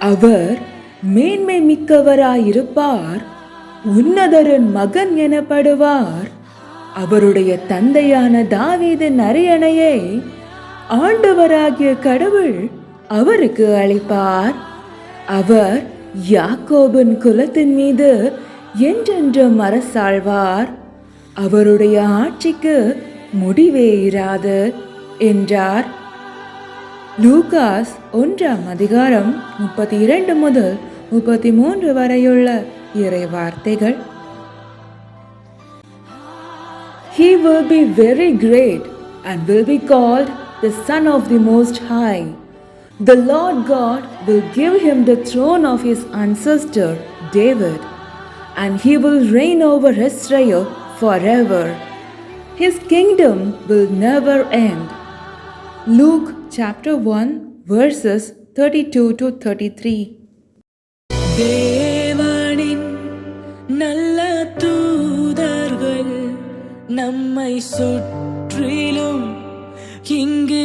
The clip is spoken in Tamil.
அவர் மேன்மை மிக்கவராயிருப்பார் உன்னதரின் மகன் எனப்படுவார். அவருடைய தந்தையான தாவீதின் அரியணையை ஆண்டவராகிய கடவுள் அவருக்கு அளிப்பார். அவர் யாக்கோபின் குலத்தின் மீது என்றென்றும் அரசாழ்வார். அவருடைய ஆட்சிக்கு முடிவே இராது என்றார். லூகாஸ் ஒன்றாம் அதிகாரம் முப்பத்தி இரண்டு முதல் முப்பத்தி மூன்று வரையுள்ள இறை வார்த்தைகள் He will be very great and will be called the Son of the Most High. The Lord God will give him the throne of his ancestor David, and he will reign over Israel forever. His kingdom will never end. Luke chapter 1, verses 32 to 33. தேவனின் நல்ல தூதர்கள் நம்மை சுற்றிலும் இங்கு